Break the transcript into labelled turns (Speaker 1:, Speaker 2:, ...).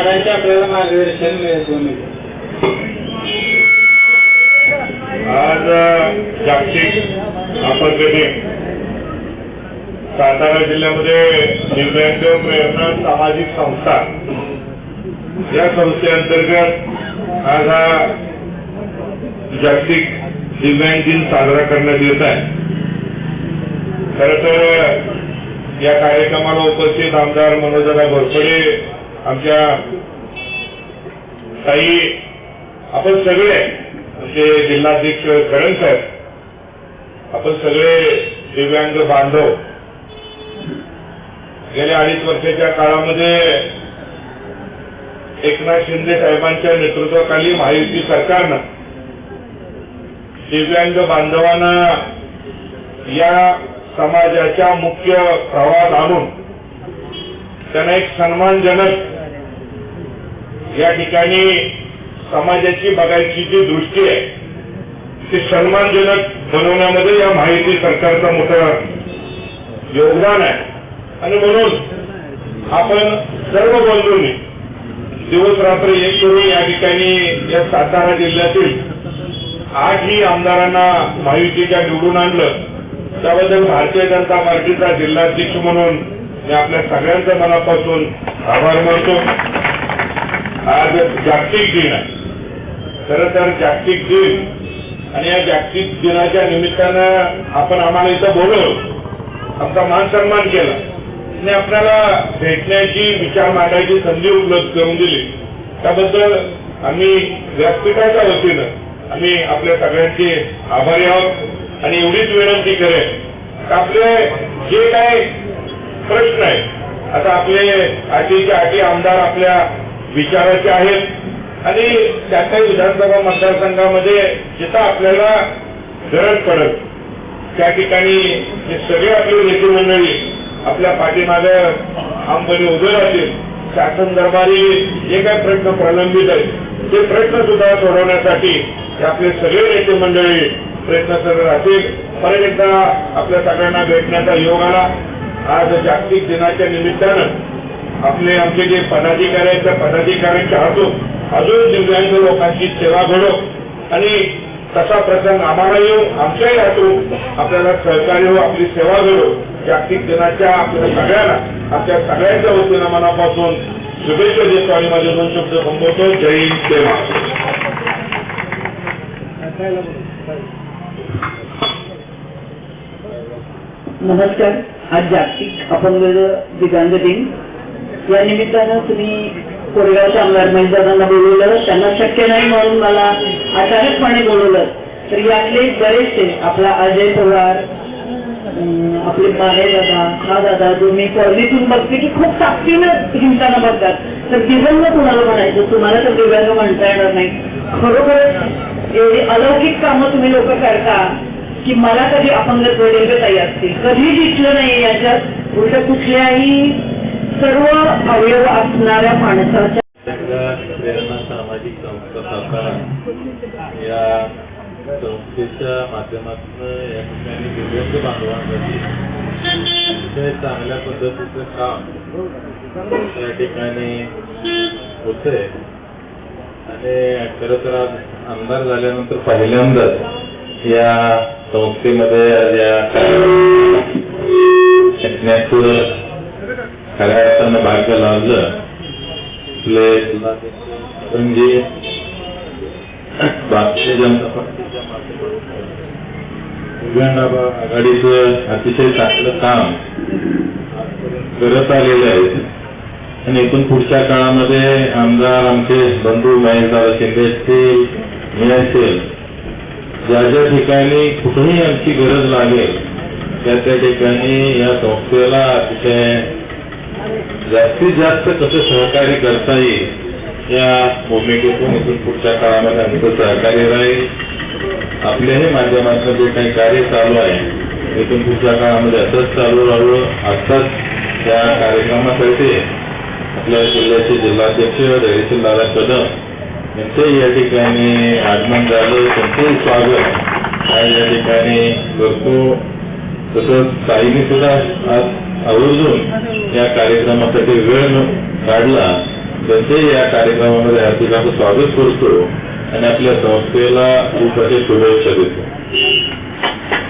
Speaker 1: दादांचे आपल्याला मार्गदर्शन मिळतो
Speaker 2: आज जागतिक आपत्ती दिन सातारा जिल्ह्यामध्ये दिव्यांग प्रेरणा सामाजिक संस्था या संस्थेअंतर्गत आज हा जागतिक दिव्यांग दिन साजरा करण्यात येत आहे. खरं तर या कार्यक्रमाला उपस्थित आमदार मनोजदा घोरपडे आमच्या काही आपण सगळे आमचे जिल्हाध्यक्ष करण साहेब आपण सगळे दिव्यांग बांधव गेल्या अडीच वर्षाच्या काळामध्ये एकनाथ शिंदे साहेबांच्या नेतृत्वाखाली महायुती सरकारनं दिव्यांग बांधवांना या समाजाच्या मुख्य प्रवाहात आणून त्यांना एक सन्मानजनक या ठिकाणी समाजाची बघायची जी दृष्टी आहे ती सन्मानजनक बनवण्यामध्ये या माहिती सरकारचं मोठं योगदान आहे. आणि म्हणून आपण सर्व बंधूंनी दिवस रात्र एक करून या ठिकाणी या सातारा जिल्ह्यातील आठही आमदारांना महायुतीच्या निवडून आणलं त्याबद्दल भारतीय जनता पार्टीचा जिल्हाध्यक्ष म्हणून मी आपल्या सगळ्यांच्या मनापासून आभार मानतो. आज जागतिक दिन आहे. खरं तर जागतिक दिन आणि या जागतिक दिनाच्या निमित्तानं आपण आम्हाला इथं बोलवलं. आमचा मान सन्मान केला. आणि आपल्याला भेटण्याची विचार मांडायची संधी उपलब्ध करून दिली. त्याबद्दल आम्ही व्यासपीठाच्या वतीनं आम्ही आपल्या सगळ्यांचे आभारी आहोत. आणि एवढीच विनंती करेन आपले जे काय प्रश्न आहेत आता आपले आठीचे आठी आमदार आपल्या विचाराचे आहेत. आणि त्या त्या विधानसभा मतदारसंघामध्ये जिथं आपल्याला गरज पडत त्या ठिकाणी हे सगळे आपले नेते मंडळी आपल्या पाठीमागे आमपणे उभे राहतील शासन दरबारी जे काही प्रश्न प्रलंबित आहेत ते प्रश्न सुद्धा सोडवण्यासाठी आपले सगळे नेते मंडळी प्रयत्न करत राहतील. परत एकदा आपल्या सगळ्यांना भेटण्याचा योग आला. आज जागतिक दिनाच्या निमित्तानं आपले आमचे जे पदाधिकारी आहेत त्या पदाधिकाऱ्यांच्या हातून अजून दिव्यांग लोकांची सेवा घडो. आणि तसा प्रसंग आम्हाला येऊ आमच्याही हातून आपल्याला सहकार्य हो आपली सेवा घडो. जागतिक दिनाच्या आपल्या सगळ्यांना आपल्या सगळ्यांच्या वतीनं मनापासून शुभेच्छा देतो आणि माझे दोन शब्द संबोधतो जय हिंद जय
Speaker 3: नमस्कार. आज जागतिक अपंग दिव्यांग दिन. या निमित्तानं तुम्ही कोरेगावच्या आमदार महेशदादांना बोलवलं. त्यांना शक्य नाही म्हणून मला अचानकपणे बोलवलं. तर यातले बरेचसे आपला अजय पवार आपले बाळे दादा हा दादा जो मी कॉलनीतून बघते की खूप ताकदीनं हिंसानं बघतात. तर दिव्यांग कुणाला म्हणायचं? तुम्हाला तर दिव्यांग म्हणता येणार नाही. खरोखरच एवढी अलौकिक कामं तुम्ही लोक करता की मला कधी अपंगत्व ताई असतील कधी दिसलं नाही याच्यात. उलट कुठल्याही सर्व अवयव असणाऱ्या माणसाच्या
Speaker 4: प्रेरणा सामाजिक संस्था सातारा या संस्थेच्या माध्यमातून या ठिकाणी दिव्यांग बांधवांसाठी अतिशय चांगल्या पद्धतीचं काम या ठिकाणी होतंय. आणि खरं तर आज आमदार झाल्यानंतर पहिल्यांदाच या संस्थेमध्ये या खऱ्या अर्थानं भाग्य लाभलं. आपले म्हणजे भारतीय जनता पार्टीच्या माध्यमातून आघाडीचं अतिशय चांगलं काम करत आलेलं आहे. आणि इथून पुढच्या काळामध्ये आमदार आमचे बंधू महेशदादा शिंदे असतील मी असेल ज्या ज्या ठिकाणी कुठेही आमची गरज लागेल त्या त्या ठिकाणी या संस्थेला अतिशय जास्तीत जास्त कसं सहकार्य करता येईल या भूमिकेतून इथून पुढच्या काळामध्ये आमचं सहकार्य राहील. आपल्याही माध्यमातून जे काही कार्य चालू आहे इथून पुढच्या काळामध्ये असंच चालू राहावं आत्ताच त्या कार्यक्रमासाठी आपल्या जिल्ह्याचे जिल्हाध्यक्ष धैर्यशील दादा कदम यांचंही या ठिकाणी आगमन झालं त्यांचंही स्वागत. आज या ठिकाणी करतो तसंच ताईने सुद्धा आज आवर्जून या कार्यक्रमासाठी वेळ न- काढला त्यांचेही या कार्यक्रमामध्ये हार्दिक असं स्वागत करतो आणि आपल्या संस्थेला खूप असे शुभेच्छा देतो